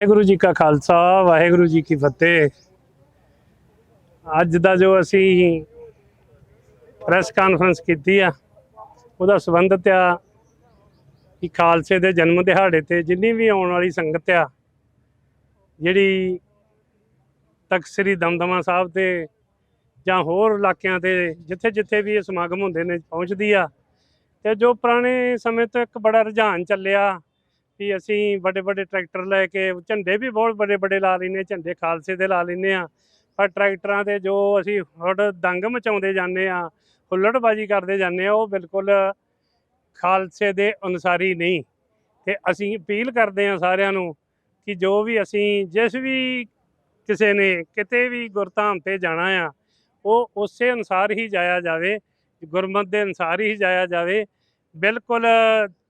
ਵਾਹਿਗੁਰੂ ਜੀ ਕਾ ਖਾਲਸਾ, ਵਾਹਿਗੁਰੂ ਜੀ ਕੀ ਫਤਿਹ। ਅੱਜ ਦਾ ਜੋ ਅਸੀਂ ਪ੍ਰੈਸ ਕਾਨਫਰੰਸ ਕੀਤੀ ਆ, ਉਹਦਾ ਸੰਬੰਧਿਤ ਆ ਕਿ ਖਾਲਸੇ ਦੇ ਜਨਮ ਦਿਹਾੜੇ ਤੇ ਜਿੰਨੀ ਵੀ ਆਉਣ ਵਾਲੀ ਸੰਗਤ ਆ, ਜਿਹੜੀ ਤਖਤ ਸ੍ਰੀ ਦਮਦਮਾ ਸਾਹਿਬ ਤੇ ਜਾਂ ਹੋਰ ਇਲਾਕਿਆਂ ਤੇ ਜਿੱਥੇ ਜਿੱਥੇ ਵੀ ਇਹ ਸਮਾਗਮ ਹੁੰਦੇ ਨੇ ਪਹੁੰਚਦੀ ਆ, ਤੇ ਜੋ ਪੁਰਾਣੇ ਸਮੇਂ ਤੋਂ ਇੱਕ ਬੜਾ ਰੁਝਾਨ ਚੱਲਿਆ ਕਿ ਅਸੀਂ ਵੱਡੇ ਵੱਡੇ ਟਰੈਕਟਰ ਲੈ ਕੇ ਝੰਡੇ ਵੀ ਬਹੁਤ ਵੱਡੇ ਵੱਡੇ ਲਾ ਲੈਨੇ ਝੰਡੇ ਖਾਲਸੇ ਦੇ ਲਾ ਲੈਨੇ ਆ ਪਰ ਟਰੈਕਟਰਾਂ ਤੇ ਜੋ ਅਸੀਂ ਹੁੜ ਦੰਗ ਮਚਾਉਂਦੇ ਜਾਂਦੇ ਆ ਹੁੱਲੜਬਾਜੀ ਕਰਦੇ ਜਾਂਦੇ ਆ ਉਹ ਬਿਲਕੁਲ ਖਾਲਸੇ ਦੇ ਅਨੁਸਾਰੀ ਨਹੀਂ। ਤੇ ਅਸੀਂ ਅਪੀਲ ਕਰਦੇ ਆ ਸਾਰਿਆਂ ਨੂੰ ਕਿ ਜੋ ਵੀ ਅਸੀਂ ਜਿਸ ਵੀ ਕਿਸੇ ਨੇ ਕਿਤੇ ਵੀ ਗੁਰਧਾਮ ਤੇ ਜਾਣਾ ਆ, ਉਹ ਉਸੇ ਅਨੁਸਾਰ ਹੀ ਜਾਇਆ ਜਾਵੇ, ਗੁਰਮਤ ਦੇ ਅਨੁਸਾਰ ਹੀ ਜਾਇਆ ਜਾਵੇ, ਬਿਲਕੁਲ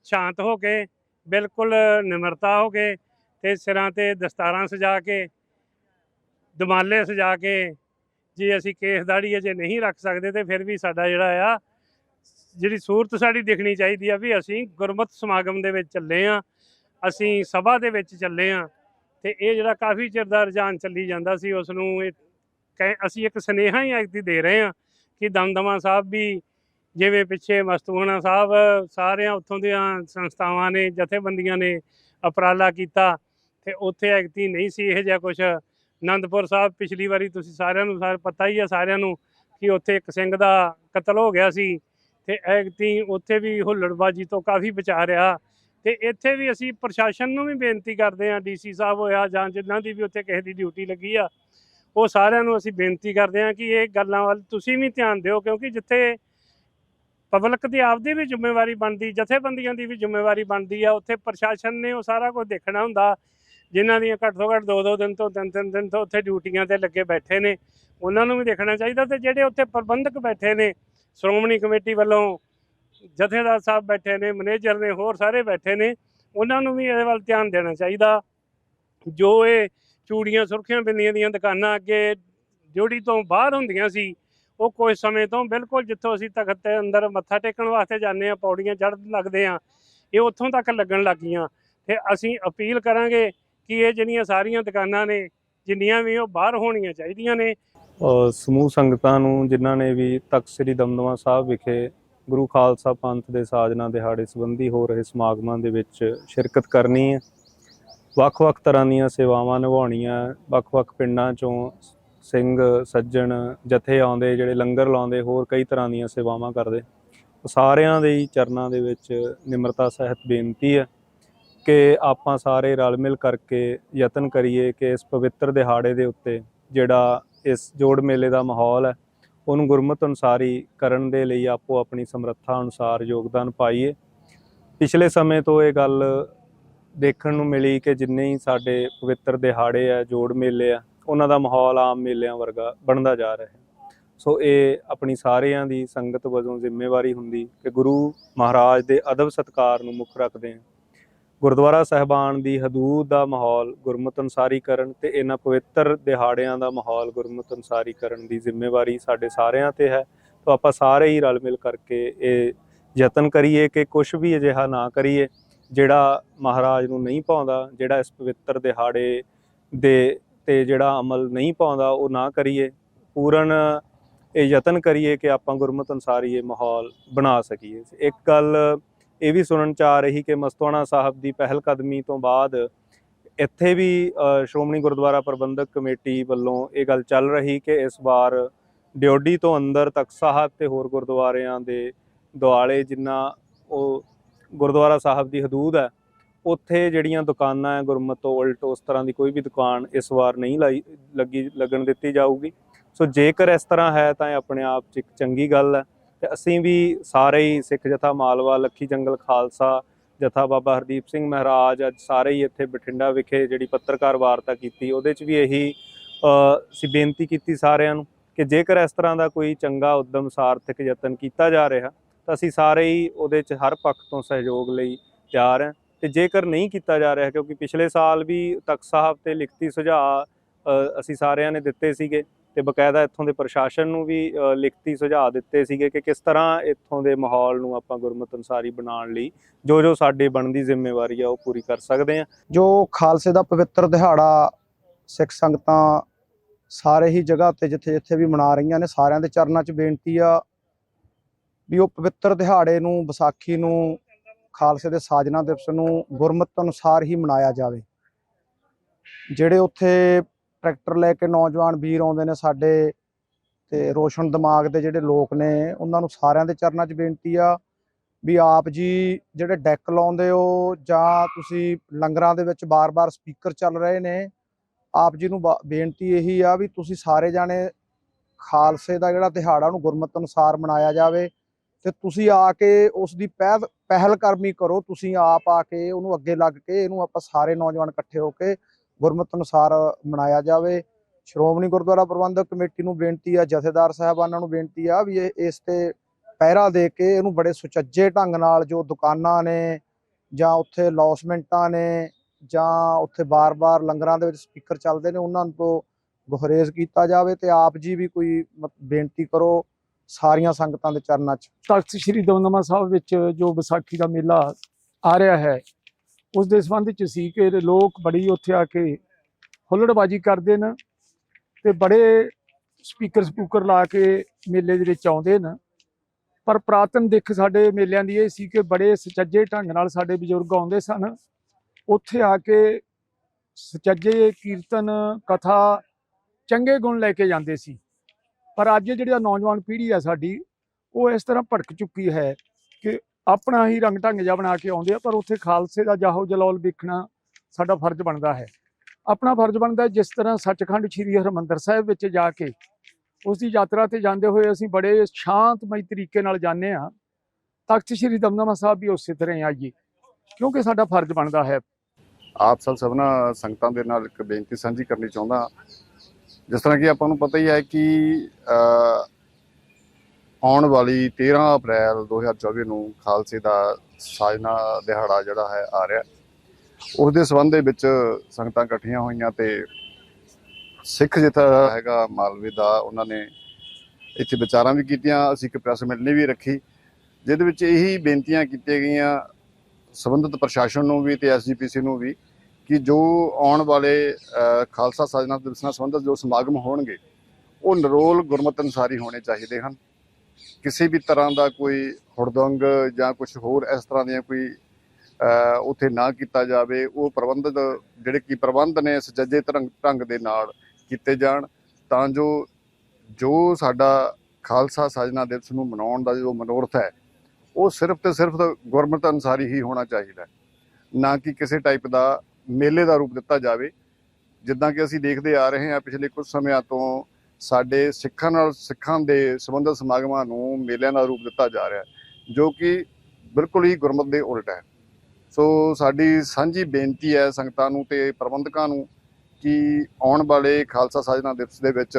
ਸ਼ਾਂਤ ਹੋ ਕੇ ਬਿਲਕੁਲ ਨਿਮਰਤਾ ਹੋ ਕੇ ਤੇ ਸਿਰਾਂ ਤੇ ਦਸਤਾਰਾਂ ਸਜਾ ਕੇ, ਦਮਾਲੇ ਸਜਾ ਕੇ ਜੇ ਅਸੀਂ ਕੇਸ ਦਾੜੀ ਅਜੇ ਨਹੀਂ ਰੱਖ ਸਕਦੇ ਤੇ ਫਿਰ ਵੀ ਸਾਡਾ ਜਿਹੜਾ ਆ, ਜਿਹੜੀ ਸੂਰਤ ਸਾਡੀ ਦਿਖਣੀ ਚਾਹੀਦੀ ਆ ਵੀ ਅਸੀਂ ਗੁਰਮਤ ਸਮਾਗਮ ਦੇ ਵਿੱਚ ਚੱਲੇ ਆ, ਅਸੀਂ ਸਭਾ ਦੇ ਵਿੱਚ ਚੱਲੇ ਆ ਤੇ ਇਹ ਜਿਹੜਾ ਕਾਫੀ ਚਿਰ ਦਾ ਰੁਝਾਨ ਚੱਲੀ ਜਾਂਦਾ ਸੀ ਉਸ ਨੂੰ ਇਹ ਕਹਿ- ਅਸੀਂ ਇੱਕ ਸਨੇਹਾ ਹੀ ਅੱਜ ਦੀ ਦੇ ਰਹੇ ਆ ਕਿ ਦਮਦਮਾ ਸਾਹਿਬ ਵੀ ਜਿਵੇਂ ਪਿੱਛੇ ਮਸਤੂਆਣਾ ਸਾਹਿਬ, ਸਾਰਿਆਂ ਉੱਥੋਂ ਦੀਆਂ ਸੰਸਥਾਵਾਂ ਨੇ, ਜਥੇਬੰਦੀਆਂ ਨੇ ਉਪਰਾਲਾ ਕੀਤਾ ਤੇ ਉੱਥੇ ਐਗਤੀ ਨਹੀਂ ਸੀ ਇਹ ਜਿਹਾ ਕੁਝ ਆਨੰਦਪੁਰ ਸਾਹਿਬ ਪਿਛਲੀ ਵਾਰੀ ਤੁਸੀਂ ਸਾਰਿਆਂ ਨੂੰ ਸਾਰ ਪਤਾ ਹੀ ਆ ਸਾਰਿਆਂ ਨੂੰ ਕਿ ਉੱਥੇ ਇੱਕ ਸਿੰਘ ਦਾ ਕਤਲ ਹੋ ਗਿਆ ਸੀ ਤੇ ਐਗਤੀ ਉੱਥੇ ਵੀ ਹੁੱਲੜਬਾਜੀ ਤੋਂ ਕਾਫੀ ਬਚਾ ਰਿਹਾ ਤੇ ਇੱਥੇ ਵੀ ਅਸੀਂ ਪ੍ਰਸ਼ਾਸਨ ਨੂੰ ਵੀ ਬੇਨਤੀ ਕਰਦੇ ਹਾਂ ਡੀਸੀ ਸਾਹਿਬ ਹੋਇਆ ਜਾਂ ਜਿਨ੍ਹਾਂ ਦੀ ਵੀ ਉੱਥੇ ਕਿਸੇ ਦੀ ਡਿਊਟੀ ਲੱਗੀ ਆ, ਉਹ ਸਾਰਿਆਂ ਨੂੰ ਅਸੀਂ ਬੇਨਤੀ ਕਰਦੇ ਹਾਂ ਕਿ ਇਹ ਗੱਲਾਂ ਵੱਲ ਤੁਸੀਂ ਵੀ ਧਿਆਨ ਦਿਓ ਕਿਉਂਕਿ ਜਿੱਥੇ ਪਬਲਿਕ ਦੀ ਆਪਦੀ ਵੀ ਜ਼ਿੰਮੇਵਾਰੀ ਬਣਦੀ, ਜਥੇਬੰਦੀਆਂ ਦੀ ਵੀ ਜ਼ਿੰਮੇਵਾਰੀ ਬਣਦੀ ਆ। ਉੱਥੇ ਪ੍ਰਸ਼ਾਸਨ ਨੇ ਉਹ ਸਾਰਾ ਕੁਝ ਦੇਖਣਾ ਹੁੰਦਾ। ਜਿਨ੍ਹਾਂ ਦੀਆਂ ਘੱਟ ਤੋਂ ਘੱਟ ਦੋ ਦੋ ਦਿਨ ਤੋਂ ਤਿੰਨ ਤਿੰਨ ਦਿਨ ਤੋਂ ਉੱਥੇ ਡਿਊਟੀਆਂ ਤੇ ਲੱਗੇ ਬੈਠੇ ਨੇ, ਉਹਨਾਂ ਨੂੰ ਵੀ ਦੇਖਣਾ ਚਾਹੀਦਾ ਤੇ ਜਿਹੜੇ ਉੱਥੇ ਪ੍ਰਬੰਧਕ ਬੈਠੇ ਨੇ, ਸ਼੍ਰੋਮਣੀ ਕਮੇਟੀ ਵੱਲੋਂ ਜਥੇਦਾਰ ਸਾਹਿਬ ਬੈਠੇ ਨੇ, ਮੈਨੇਜਰ ਨੇ, ਹੋਰ ਸਾਰੇ ਬੈਠੇ ਨੇ, ਉਹਨਾਂ ਨੂੰ ਵੀ ਇਹਦੇ ਵੱਲ ਧਿਆਨ ਦੇਣਾ ਚਾਹੀਦਾ। ਜੋ ਇਹ ਚੂੜੀਆਂ ਸੁਰਖੀਆਂ ਬਿੰਦੀਆਂ ਦੀਆਂ ਦੁਕਾਨਾਂ ਅੱਗੇ ਜੋੜੀ ਤੋਂ ਬਾਹਰ ਹੁੰਦੀਆਂ ਸੀ ਉਹ ਕੁਝ ਸਮੇਂ ਤੋਂ ਬਿਲਕੁਲ ਜਿੱਥੋਂ ਅਸੀਂ ਤਖਤ ਦੇ ਅੰਦਰ ਮੱਥਾ ਟੇਕਣ ਵਾਸਤੇ ਜਾਂਦੇ ਆ ਪੌੜੀਆਂ ਚੜ੍ਹਨ ਲੱਗਦੇ ਆ ਇਹ ਉੱਥੋਂ ਤੱਕ ਲੱਗਣ ਲੱਗੀਆਂ ਤੇ ਅਸੀਂ ਅਪੀਲ ਕਰਾਂਗੇ ਕਿ ਇਹ ਜਿਹੜੀਆਂ ਸਾਰੀਆਂ ਦੁਕਾਨਾਂ ਨੇ, ਜਿੰਨੀਆਂ ਵੀ ਉਹ ਬਾਹਰ ਹੋਣੀਆਂ ਚਾਹੀਦੀਆਂ ਨੇ। ਸਮੂਹ ਸੰਗਤਾਂ ਨੂੰ, ਜਿਨ੍ਹਾਂ ਨੇ ਵੀ ਤਖਤ ਸ੍ਰੀ ਦਮਦਮਾ ਸਾਹਿਬ ਵਿਖੇ ਗੁਰੂ ਖਾਲਸਾ ਪੰਥ ਦੇ ਸਾਜਨਾ ਦਿਹਾੜੇ ਸੰਬੰਧੀ ਹੋ ਰਹੇ ਸਮਾਗਮਾਂ ਦੇ ਵਿੱਚ ਸ਼ਿਰਕਤ ਕਰਨੀ ਹੈ। ਵੱਖ-ਵੱਖ ਤਰ੍ਹਾਂ ਦੀਆਂ ਸੇਵਾਵਾਂ ਨਿਭਾਉਣੀਆਂ, ਵੱਖ-ਵੱਖ ਪਿੰਡਾਂ ਚੋਂ ਸਿੰਘ, ਸੱਜਣ, ਜਥੇ ਆਉਂਦੇ, ਜਿਹੜੇ ਲੰਗਰ ਲਾਉਂਦੇ, ਹੋਰ ਕਈ ਤਰ੍ਹਾਂ ਦੀਆਂ ਸੇਵਾਵਾਂ ਕਰਦੇ। ਉਹ ਸਾਰਿਆਂ ਦੇ ਹੀ ਚਰਨਾਂ ਦੇ ਵਿੱਚ ਨਿਮਰਤਾ, ਸਹਿਤ, ਬੇਨਤੀ ਹੈ ਕਿ ਆਪਾਂ ਸਾਰੇ ਰਲ ਮਿਲ ਕਰਕੇ ਯਤਨ ਕਰੀਏ ਕਿ ਇਸ ਪਵਿੱਤਰ ਦਿਹਾੜੇ ਦੇ ਉੱਤੇ ਜਿਹੜਾ ਇਸ ਜੋੜ ਮੇਲੇ ਦਾ ਮਾਹੌਲ ਹੈ, ਉਹਨੂੰ ਗੁਰਮਤ ਅਨੁਸਾਰੀ ਕਰਨ ਦੇ ਲਈ ਆਪੋ ਆਪਣੀ ਸਮਰੱਥਾ ਅਨੁਸਾਰ ਯੋਗਦਾਨ ਪਾਈਏ। ਪਿਛਲੇ ਸਮੇਂ ਤੋਂ ਇਹ ਗੱਲ ਦੇਖਣ ਨੂੰ ਮਿਲੀ ਕਿ ਜਿੰਨੇ ਹੀ ਸਾਡੇ ਪਵਿੱਤਰ ਦਿਹਾੜੇ ਆ ਜੋੜ ਮੇਲੇ ਆ ਉਹਨਾਂ ਦਾ ਮਾਹੌਲ ਆਮ ਮੇਲਿਆਂ ਵਰਗਾ ਬਣਦਾ ਜਾ ਰਿਹਾ ਹੈ। ਸੋ ਇਹ ਆਪਣੀ ਸਾਰਿਆਂ ਦੀ ਸੰਗਤ ਵਜੋਂ ਜ਼ਿੰਮੇਵਾਰੀ ਹੁੰਦੀ ਕਿ ਗੁਰੂ ਮਹਾਰਾਜ ਦੇ ਅਦਬ ਸਤਕਾਰ ਨੂੰ ਮੁੱਖ ਰੱਖਦੇ ਹਾਂ। ਗੁਰਦੁਆਰਾ ਸਹਿਬਾਨ ਦੀ ਹਦੂਦ ਦਾ ਮਾਹੌਲ ਗੁਰਮਤ ਅਨਸਾਰੀ ਕਰਨ ਤੇ ਇਹਨਾਂ ਪਵਿੱਤਰ ਦਿਹਾੜਿਆਂ ਦਾ ਮਾਹੌਲ ਗੁਰਮਤ ਅਨਸਾਰੀ ਕਰਨ ਦੀ ਜ਼ਿੰਮੇਵਾਰੀ ਸਾਡੇ ਸਾਰਿਆਂ ਤੇ ਹੈ। ਤਾਂ ਆਪਾਂ ਸਾਰੇ ਹੀ ਰਲ ਮਿਲ ਕਰਕੇ ਇਹ ਯਤਨ ਕਰੀਏ ਕਿ ਕੁਝ ਵੀ ਅਜਿਹਾ ਨਾ ਕਰੀਏ ਜਿਹੜਾ ਮਹਾਰਾਜ ਨੂੰ ਨਹੀਂ ਪਾਉਂਦਾ, ਜਿਹੜਾ ਇਸ ਪਵਿੱਤਰ ਦਿਹਾੜੇ ਦੇ ਤੇ ਜਿਹੜਾ ਅਮਲ ਨਹੀਂ ਪਾਉਂਦਾ, ਉਹ ਨਾ ਕਰੀਏ। ਪੂਰਨ ਇਹ ਯਤਨ ਕਰੀਏ ਕਿ ਆਪਾਂ ਗੁਰਮਤ ਅਨਸਾਰੀ ਇਹ ਮਾਹੌਲ ਬਣਾ ਸਕੀਏ। ਇੱਕ ਗੱਲ ਇਹ ਵੀ ਸੁਣਨ ਚ ਆ ਰਹੀ ਕਿ ਮਸਤਵਾਣਾ ਸਾਹਿਬ ਦੀ ਪਹਿਲ ਕਦਮੀ ਤੋਂ ਬਾਅਦ ਇੱਥੇ ਵੀ ਸ਼੍ਰੋਮਣੀ ਗੁਰਦੁਆਰਾ ਪ੍ਰਬੰਧਕ ਕਮੇਟੀ ਵੱਲੋਂ ਇਹ ਗੱਲ ਚੱਲ ਰਹੀ ਕਿ ਇਸ ਵਾਰ ਡਿਓਡੀ ਤੋਂ ਅੰਦਰ ਤਖਤ ਸਾਹਿਬ ਤੇ ਹੋਰ ਗੁਰਦੁਆਰਿਆਂ ਦੇ ਦੁਆਲੇ ਜਿੰਨਾ ਉਹ ਗੁਰਦੁਆਰਾ ਸਾਹਿਬ ਦੀ ਹਦੂਦ ਹੈ ਉੱਥੇ ਜਿਹੜੀਆਂ ਦੁਕਾਨਾਂ ਹੈ ਗੁਰਮਤ ਤੋਂ ਉਲਟ ਉਸ ਤਰ੍ਹਾਂ ਦੀ ਕੋਈ ਵੀ ਦੁਕਾਨ ਇਸ ਵਾਰ ਨਹੀਂ ਲਾਈ ਲੱਗੀ ਲੱਗਣ ਦਿੱਤੀ ਜਾਊਗੀ। ਸੋ ਜੇਕਰ ਇਸ ਤਰ੍ਹਾਂ ਹੈ ਤਾਂ ਇਹ ਆਪਣੇ ਆਪ 'ਚ ਇੱਕ ਚੰਗੀ ਗੱਲ ਹੈ। ਤੇ ਅਸੀਂ ਵੀ ਸਾਰੇ ਹੀ ਸਿੱਖ ਜਥਾ ਮਾਲਵਾ ਲੱਖੀ ਜੰਗਲ ਖਾਲਸਾ ਜਥਾ ਬਾਬਾ ਹਰਦੀਪ ਸਿੰਘ ਮਹਾਰਾਜ ਅੱਜ ਸਾਰੇ ਹੀ ਇੱਥੇ ਬਠਿੰਡਾ ਵਿਖੇ ਜਿਹੜੀ ਪੱਤਰਕਾਰ ਵਾਰਤਾ ਕੀਤੀ ਉਹਦੇ 'ਚ ਵੀ ਇਹੀ ਅ, ਅਸੀਂ ਬੇਨਤੀ ਕੀਤੀ ਸਾਰਿਆਂ ਨੂੰ ਕਿ ਜੇਕਰ ਇਸ ਤਰ੍ਹਾਂ ਦਾ ਕੋਈ ਚੰਗਾ ਉਦਮ ਸਾਰਥਕ ਯਤਨ ਕੀਤਾ ਜਾ ਰਿਹਾ ਤਾਂ ਅਸੀਂ ਸਾਰੇ ਹੀ ਉਹਦੇ 'ਚ ਹਰ ਪੱਖ ਤੋਂ ਸਹਿਯੋਗ ਲਈ ਤਿਆਰ ਹਾਂ। ਤੇ ਜੇਕਰ ਨਹੀਂ ਕੀਤਾ ਜਾ ਰਿਹਾ, ਕਿਉਂਕਿ ਪਿਛਲੇ ਸਾਲ ਵੀ ਤਖਤ ਸਾਹਿਬ ਤੇ ਲਿਖਤੀ ਸੁਝਾਅ ਅਸੀਂ ਸਾਰਿਆਂ ਨੇ ਦਿੱਤੇ ਸੀਗੇ ਤੇ ਬਕਾਇਦਾ ਇੱਥੋਂ ਦੇ ਪ੍ਰਸ਼ਾਸਨ ਨੂੰ ਵੀ ਲਿਖਤੀ ਸੁਝਾਅ ਦਿੱਤੇ ਸੀਗੇ ਕਿ ਕਿਸ ਤਰ੍ਹਾਂ ਇੱਥੋਂ ਦੇ ਮਾਹੌਲ ਨੂੰ ਆਪਾਂ ਗੁਰਮਤਿ ਅਨੁਸਾਰੀ ਬਣਾਉਣ ਲਈ ਜੋ ਜੋ ਸਾਡੀ ਬਣਦੀ ਜ਼ਿੰਮੇਵਾਰੀ ਆ ਉਹ ਪੂਰੀ ਕਰ ਸਕਦੇ ਆ ਜੋ ਖਾਲਸੇ ਦਾ ਪਵਿੱਤਰ ਦਿਹਾੜਾ ਸਿੱਖ ਸੰਗਤਾਂ ਸਾਰੇ ਹੀ ਜਗ੍ਹਾ ਤੇ ਜਿੱਥੇ ਜਿੱਥੇ ਵੀ ਮਨਾ ਰਹੀਆਂ ਨੇ, ਸਾਰਿਆਂ ਦੇ ਚਰਨਾਂ 'ਚ ਬੇਨਤੀ ਆ ਵੀ ਉਹ ਪਵਿੱਤਰ ਦਿਹਾੜੇ ਨੂੰ, ਵਿਸਾਖੀ ਨੂੰ ਖਾਲਸੇ ਦੇ ਸਾਜਨਾ ਦਿਵਸ ਨੂੰ ਗੁਰਮਤ ਅਨੁਸਾਰ ਹੀ ਮਨਾਇਆ ਜਾਵੇ। ਜਿਹੜੇ ਉੱਥੇ ਟਰੈਕਟਰ ਲੈ ਕੇ ਨੌਜਵਾਨ ਵੀਰ ਆਉਂਦੇ ਨੇ ਸਾਡੇ ਤੇ ਰੋਸ਼ਨ ਦਿਮਾਗ ਦੇ ਜਿਹੜੇ ਲੋਕ ਨੇ, ਉਹਨਾਂ ਨੂੰ ਸਾਰਿਆਂ ਦੇ ਚਰਨਾਂ 'ਚ ਬੇਨਤੀ ਆ ਵੀ ਆਪ ਜੀ ਜਿਹੜੇ ਡੈਕ ਲਾਉਂਦੇ ਹੋ ਜਾਂ ਤੁਸੀਂ ਲੰਗਰਾਂ ਦੇ ਵਿੱਚ ਬਾਰ-ਬਾਰ ਸਪੀਕਰ ਚੱਲ ਰਹੇ ਨੇ, ਆਪ ਜੀ ਨੂੰ ਬੇਨਤੀ ਇਹੀ ਆ ਵੀ ਤੁਸੀਂ ਸਾਰੇ ਜਾਣੇ ਖਾਲਸੇ ਦਾ ਜਿਹੜਾ ਦਿਹਾੜਾ ਉਹਨੂੰ ਗੁਰਮਤਿ ਅਨੁਸਾਰ ਮਨਾਇਆ ਜਾਵੇ। ਤੇ ਤੁਸੀਂ ਆ ਕੇ ਉਸ ਦੀ ਪਹਿਲ ਪਹਿਲ ਕਰਮੀ ਕਰੋ। ਤੁਸੀਂ ਆਪ ਆ ਕੇ ਉਹਨੂੰ ਅੱਗੇ ਲੱਗ ਕੇ ਇਹਨੂੰ ਆਪਾਂ ਸਾਰੇ ਨੌਜਵਾਨ ਇਕੱਠੇ ਹੋ ਕੇ ਗੁਰਮਤਿ ਅਨੁਸਾਰ ਮਨਾਇਆ ਜਾਵੇ। ਸ਼੍ਰੋਮਣੀ ਗੁਰਦੁਆਰਾ ਪ੍ਰਬੰਧਕ ਕਮੇਟੀ ਨੂੰ ਬੇਨਤੀ ਆ, ਜਥੇਦਾਰ ਸਾਹਿਬਾਨਾਂ ਨੂੰ ਬੇਨਤੀ ਆ ਵੀ ਇਹ, ਇਸ ਤੇ ਪਹਿਰਾ ਦੇ ਕੇ ਇਹਨੂੰ ਬੜੇ ਸੁਚੱਜੇ ਢੰਗ ਨਾਲ ਜੋ ਦੁਕਾਨਾਂ ਨੇ ਜਾਂ ਉੱਥੇ ਲੌਸਮੈਂਟਾਂ ਨੇ ਜਾਂ ਉੱਥੇ ਬਾਰ-ਬਾਰ ਲੰਗਰਾਂ ਦੇ ਵਿੱਚ ਸਪੀਕਰ ਚੱਲਦੇ ਨੇ, ਉਹਨਾਂ ਤੋਂ ਗੁਹਰੇਜ਼ ਕੀਤਾ ਜਾਵੇ ਤੇ ਆਪ ਜੀ ਵੀ ਕੋਈ ਬੇਨਤੀ ਕਰੋ ਸਾਰੀਆਂ ਸੰਗਤਾਂ ਦੇ ਚਰਨਾਂ 'ਚ। ਤਖਤ ਸ੍ਰੀ ਦਮਦਮਾ ਸਾਹਿਬ ਵਿੱਚ ਜੋ ਵਿਸਾਖੀ ਦਾ ਮੇਲਾ ਆ ਰਿਹਾ ਹੈ, ਉਸ ਦੇ ਸੰਬੰਧ ਵਿੱਚ ਸੀ ਕਿ ਲੋਕ ਬੜੀ ਉੱਥੇ ਆ ਕੇ ਹੁੱਲੜਬਾਜੀ ਕਰਦੇ ਨੇ ਤੇ ਬੜੇ ਸਪੀਕਰ ਸਪੂਕਰ ਲਾ ਕੇ ਮੇਲੇ ਦੇ ਵਿੱਚ ਆਉਂਦੇ ਨੇ। ਪਰ ਪ੍ਰਾਤਨ ਦਿੱਖ ਸਾਡੇ ਮੇਲਿਆਂ ਦੀ ਇਹ ਸੀ ਕਿ ਬੜੇ ਸੁਚੱਜੇ ਢੰਗ ਨਾਲ ਸਾਡੇ ਬਜ਼ੁਰਗ ਆਉਂਦੇ ਸਨ। ਉੱਥੇ ਆ ਕੇ ਸੁਚੱਜੇ ਕੀਰਤਨ, ਕਥਾ ਚੰਗੇ ਗੁਣ ਲੈ ਕੇ ਜਾਂਦੇ ਸੀ। ਪਰ ਅੱਜ ਜਿਹੜੀ ਨੌਜਵਾਨ ਪੀੜ੍ਹੀ ਹੈ ਸਾਡੀ, ਉਹ ਇਸ ਤਰ੍ਹਾਂ ਭੜਕ ਚੁੱਕੀ ਹੈ ਕਿ ਆਪਣਾ ਹੀ ਰੰਗ ਢੰਗ ਜਿਹਾ ਬਣਾ ਕੇ ਆਉਂਦੇ ਆ, ਪਰ ਉੱਥੇ ਖਾਲਸੇ ਦਾ ਜਾਹੋ ਜਲਾਲ ਵੇਖਣਾ ਸਾਡਾ ਫਰਜ਼ ਬਣਦਾ ਹੈ। ਆਪਣਾ ਫਰਜ਼ ਬਣਦਾ ਜਿਸ ਤਰ੍ਹਾਂ ਸੱਚਖੰਡ ਸ੍ਰੀ ਹਰਿਮੰਦਰ ਸਾਹਿਬ ਵਿੱਚ ਜਾ ਕੇ ਉਸ ਦੀ ਯਾਤਰਾ ਤੇ ਜਾਂਦੇ ਹੋਏ ਅਸੀਂ ਬੜੇ ਸ਼ਾਂਤਮਈ ਤਰੀਕੇ ਨਾਲ ਜਾਂਦੇ ਆ ਤਖਤ ਸ੍ਰੀ ਦਮਦਮਾ ਸਾਹਿਬ ਵੀ ਉਸੇ ਤਰ੍ਹਾਂ ਹੀ ਆਈਏ, ਕਿਉਂਕਿ ਸਾਡਾ ਫਰਜ਼ ਬਣਦਾ ਹੈ। ਆਪ ਸਭ ਸਭਨਾ ਸੰਗਤਾਂ ਦੇ ਨਾਲ ਇੱਕ ਬੇਨਤੀ ਸਾਂਝੀ ਕਰਨੀ ਚਾਹੁੰਦਾ ਜਿਸ ਤਰ੍ਹਾਂ ਕਿ ਆਪਾਂ ਨੂੰ ਪਤਾ ਹੀ ਹੈ ਕਿ ਆਉਣ ਵਾਲੀ 13 ਅਪ੍ਰੈਲ 2024 ਨੂੰ ਖਾਲਸੇ ਦਾ ਸਾਜਨਾ ਦਿਹਾੜਾ ਜਿਹੜਾ ਹੈ ਆ ਰਿਹਾ। ਉਸ ਦੇ ਸੰਬੰਧ ਦੇ ਵਿੱਚ ਸੰਗਤਾਂ ਇਕੱਠੀਆਂ ਹੋਈਆਂ ਤੇ ਸਿੱਖ ਜਿੱਥਾ ਹੈਗਾ ਮਾਲਵੇ ਦਾ, ਉਹਨਾਂ ਨੇ ਇੱਥੇ ਵਿਚਾਰਾਂ ਵੀ ਕੀਤੀਆਂ, ਅਸੀਂ ਇੱਕ ਪ੍ਰੈਸ ਮਿਲਣੀ ਵੀ ਰੱਖੀ, ਜਿਹਦੇ ਵਿੱਚ ਇਹੀ ਬੇਨਤੀਆਂ ਕੀਤੀਆਂ ਗਈਆਂ ਸੰਬੰਧਿਤ ਪ੍ਰਸ਼ਾਸਨ ਨੂੰ ਵੀ ਤੇ ਐਸਜੀਪੀਸੀ ਨੂੰ ਵੀ ਕਿ ਜੋ ਆਉਣ ਵਾਲੇ ਖਾਲਸਾ ਸਾਜਨਾ ਦਿਵਸ ਨਾਲ ਸੰਬੰਧਿਤ ਜੋ ਸਮਾਗਮ ਹੋਣਗੇ ਉਹ ਨਰੋਲ ਗੁਰਮਤਿ ਅਨੁਸਾਰੀ ਹੋਣੇ ਚਾਹੀਦੇ ਹਨ। ਕਿਸੇ ਵੀ ਤਰ੍ਹਾਂ ਦਾ ਕੋਈ ਹੁੜਦੰਗ ਜਾਂ ਕੁਝ ਹੋਰ ਇਸ ਤਰ੍ਹਾਂ ਦੀਆਂ ਕੋਈ ਅ, ਉੱਥੇ ਨਾ ਕੀਤਾ ਜਾਵੇ ਉਹ ਪ੍ਰਬੰਧਿਤ ਜਿਹੜੇ ਕੀ ਪ੍ਰਬੰਧ ਨੇ ਸੁਚੱਜੇ ਤਰੰਗ ਢੰਗ ਦੇ ਨਾਲ ਕੀਤੇ ਜਾਣ ਤਾਂ ਜੋ ਜੋ ਸਾਡਾ ਖਾਲਸਾ ਸਾਜਨਾ ਦਿਵਸ ਨੂੰ ਮਨਾਉਣ ਦਾ ਜੋ ਮਨੋਰਥ ਹੈ ਉਹ ਸਿਰਫ ਤੇ ਸਿਰਫ ਗੁਰਮਤਿ ਅਨੁਸਾਰੀ ਹੀ ਹੋਣਾ ਚਾਹੀਦਾ ਨਾ ਕਿ ਕਿਸੇ ਟਾਈਪ ਦਾ ਮੇਲੇ ਦਾ ਰੂਪ ਦਿੱਤਾ ਜਾਵੇ। ਜਿੱਦਾਂ ਕਿ ਅਸੀਂ ਦੇਖਦੇ ਆ ਰਹੇ ਹਾਂ ਪਿਛਲੇ ਕੁਝ ਸਮਿਆਂ ਤੋਂ ਸਾਡੇ ਸਿੱਖਾਂ ਨਾਲ, ਸਿੱਖਾਂ ਦੇ ਸੰਬੰਧਿਤ ਸਮਾਗਮਾਂ ਨੂੰ ਮੇਲਿਆਂ ਦਾ ਰੂਪ ਦਿੱਤਾ ਜਾ ਰਿਹਾ ਹੈ, ਜੋ ਕਿ ਬਿਲਕੁਲ ਹੀ ਗੁਰਮਤ ਦੇ ਉਲਟ ਹੈ। ਸੋ ਸਾਡੀ ਸਾਂਝੀ ਬੇਨਤੀ ਹੈ ਸੰਗਤਾਂ ਨੂੰ ਤੇ ਪ੍ਰਬੰਧਕਾਂ ਨੂੰ ਕਿ ਆਉਣ ਵਾਲੇ ਖਾਲਸਾ ਸਾਜਨਾ ਦਿਵਸ ਦੇ ਵਿੱਚ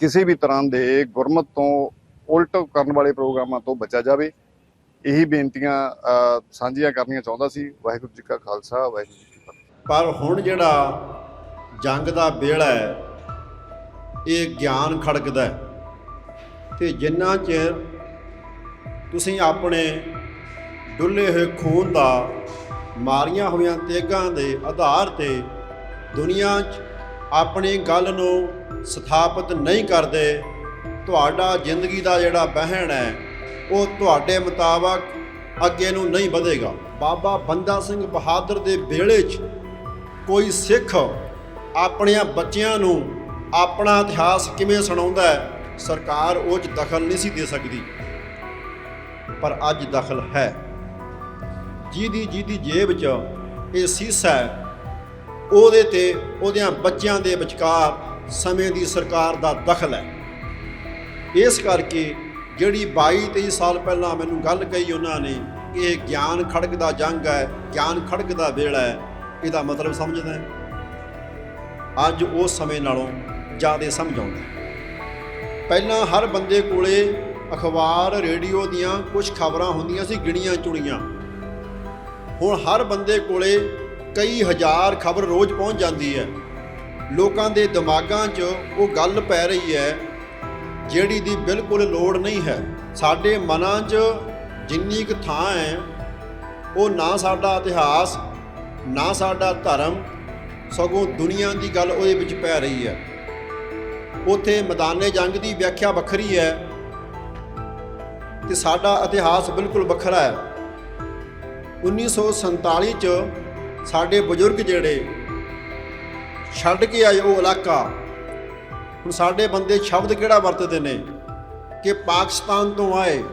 ਕਿਸੇ ਵੀ ਤਰ੍ਹਾਂ ਦੇ ਗੁਰਮਤ ਤੋਂ ਉਲਟ ਕਰਨ ਵਾਲੇ ਪ੍ਰੋਗਰਾਮਾਂ ਤੋਂ ਬਚਿਆ ਜਾਵੇ। ਇਹੀ ਬੇਨਤੀਆਂ ਸਾਂਝੀਆਂ ਕਰਨੀਆਂ ਚਾਹੁੰਦਾ ਸੀ। ਵਾਹਿਗੁਰੂ ਜੀ ਕਾ ਖਾਲਸਾ, ਵਾਹਿਗੁਰੂ ਜੀ ਕੀ ਫਤਿਹ। ਪਰ ਹੁਣ ਜਿਹੜਾ ਜੰਗ ਦਾ ਵੇਲਾ ਹੈ, ਇਹ ਗਿਆਨ ਖੜਕਦਾ ਹੈ। ਤੇ ਜਿੰਨਾ ਚਿਰ ਤੁਸੀਂ ਆਪਣੇ ਡੁੱਲੇ ਹੋਏ ਖੂਨ ਦਾ ਮਾਰੀਆਂ ਹੋਈਆਂ ਤੇਗਾਂ ਦੇ ਆਧਾਰ ਤੇ ਦੁਨੀਆ 'ਚ ਆਪਣੀ ਗੱਲ ਨੂੰ ਸਥਾਪਿਤ ਨਹੀਂ ਕਰਦੇ, ਤੁਹਾਡਾ ਜ਼ਿੰਦਗੀ ਦਾ ਜਿਹੜਾ ਬਹਿਣ ਹੈ ਉਹ ਤੁਹਾਡੇ ਮੁਤਾਬਕ ਅੱਗੇ ਨੂੰ ਨਹੀਂ ਵਧੇਗਾ। ਬਾਬਾ ਬੰਦਾ ਸਿੰਘ ਬਹਾਦਰ ਦੇ ਵੇਲੇ 'ਚ ਕੋਈ ਸਿੱਖ ਆਪਣਿਆਂ ਬੱਚਿਆਂ ਨੂੰ ਆਪਣਾ ਇਤਿਹਾਸ ਕਿਵੇਂ ਸੁਣਾਉਂਦਾ ਹੈ, ਸਰਕਾਰ ਉਹ 'ਚ ਦਖਲ ਨਹੀਂ ਸੀ ਦੇ ਸਕਦੀ। ਪਰ ਅੱਜ ਦਖਲ ਹੈ। ਜਿਹਦੀ ਜਿਹਦੀ ਜੇਬ 'ਚ ਇਹ ਸੀਸਾ ਹੈ, ਉਹਦੇ ਤੇ ਉਹਦਿਆਂ ਬੱਚਿਆਂ ਦੇ ਵਿਚਕਾਰ ਸਮੇਂ ਦੀ ਸਰਕਾਰ ਦਾ ਦਖਲ ਹੈ। ਇਸ ਕਰਕੇ ਜਿਹੜੀ 22 23 ਸਾਲ ਪਹਿਲਾਂ ਮੈਨੂੰ ਗੱਲ ਕਹੀ ਉਹਨਾਂ ਨੇ ਕਿ ਇਹ ਗਿਆਨ ਖੜਕ ਦਾ ਜੰਗ ਹੈ, ਗਿਆਨ ਖੜਕ ਦਾ ਵੇਲਾ ਹੈ, ਇਹਦਾ ਮਤਲਬ ਸਮਝਦਾ ਹੈ। ਅੱਜ ਉਸ ਸਮੇਂ ਨਾਲੋਂ ਜ਼ਿਆਦਾ ਸਮਝ ਆਉਂਦਾ ਪਹਿਲਾਂ ਹਰ ਬੰਦੇ ਕੋਲੇ ਅਖਬਾਰ, ਰੇਡੀਓ ਦੀਆਂ ਕੁਝ ਖਬਰਾਂ ਹੁੰਦੀਆਂ ਸੀ, ਗਿਣੀਆਂ ਚੁਣੀਆਂ। ਹੁਣ ਹਰ ਬੰਦੇ ਕੋਲੇ ਕਈ ਹਜ਼ਾਰ ਖਬਰ ਰੋਜ਼ ਪਹੁੰਚ ਜਾਂਦੀ ਹੈ। ਲੋਕਾਂ ਦੇ ਦਿਮਾਗਾਂ 'ਚ ਉਹ ਗੱਲ ਪੈ ਰਹੀ ਹੈ ਜਿਹੜੀ ਦੀ ਬਿਲਕੁਲ ਲੋੜ ਨਹੀਂ ਹੈ। ਸਾਡੇ ਮਨਾਂ 'ਚ ਜਿੰਨੀ ਕੁ ਥਾਂ ਹੈ, ਉਹ ਨਾ ਸਾਡਾ ਇਤਿਹਾਸ, ਨਾ ਸਾਡਾ ਧਰਮ, ਸਗੋਂ ਦੁਨੀਆ ਦੀ ਗੱਲ ਉਹਦੇ ਵਿੱਚ ਪੈ ਰਹੀ ਹੈ। ਉਥੇ ਮੈਦਾਨੇ ਜੰਗ ਦੀ ਵਿਆਖਿਆ ਵੱਖਰੀ ਹੈ ਤੇ ਸਾਡਾ ਇਤਿਹਾਸ ਬਿਲਕੁਲ ਵੱਖਰਾ ਹੈ। 1947 ਚ ਸਾਡੇ ਬਜ਼ੁਰਗ ਜਿਹੜੇ ਛੱਡ ਕੇ ਆਏ ਉਹ ਇਲਾਕਾ ਹੁਣ ਸਾਡੇ ਬੰਦੇ ਸ਼ਬਦ ਕਿਹੜਾ ਵਰਤਦੇ ਨੇ? ਕਿ ਪਾਕਿਸਤਾਨ ਤੋਂ ਆਏ।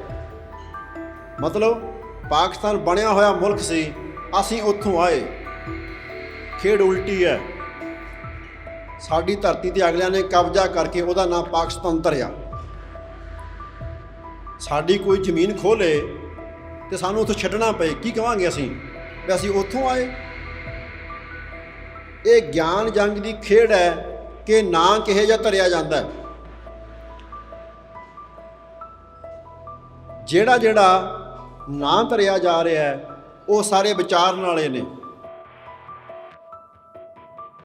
ਮਤਲਬ ਪਾਕਿਸਤਾਨ ਬਣਿਆ ਹੋਇਆ ਮੁਲਕ ਸੀ, ਅਸੀਂ ਉੱਥੋਂ ਆਏ। ਖੇਡ ਉਲਟੀ ਹੈ। ਸਾਡੀ ਧਰਤੀ ਤੇ ਅਗਲਿਆਂ ਨੇ ਕਬਜ਼ਾ ਕਰਕੇ ਉਹਦਾ ਨਾਮ ਪਾਕਿਸਤਾਨ ਧਰਿਆ। ਸਾਡੀ ਕੋਈ ਜ਼ਮੀਨ ਖੋਲੇ ਤੇ ਸਾਨੂੰ ਉੱਥੋਂ ਛੱਡਣਾ ਪਏ। ਕੀ ਕਵਾਂਗੇ ਅਸੀਂ? ਵੀ ਅਸੀਂ ਉੱਥੋਂ ਆਏ। ਇਹ ਗਿਆਨ ਜੰਗ ਦੀ ਖੇਡ ਹੈ। ਕਿ ਨਾਂ ਕਿਹੇ ਜਿਹਾ ਧਰਿਆ ਜਾਂਦਾ ਹੈ। ਜਿਹੜਾ ਜਿਹੜਾ ਨਾਂ ਧਰਿਆ ਜਾ ਰਿਹਾ ਹੈ, ਉਹ ਸਾਰੇ ਵਿਚਾਰਨ ਵਾਲੇ ਨੇ।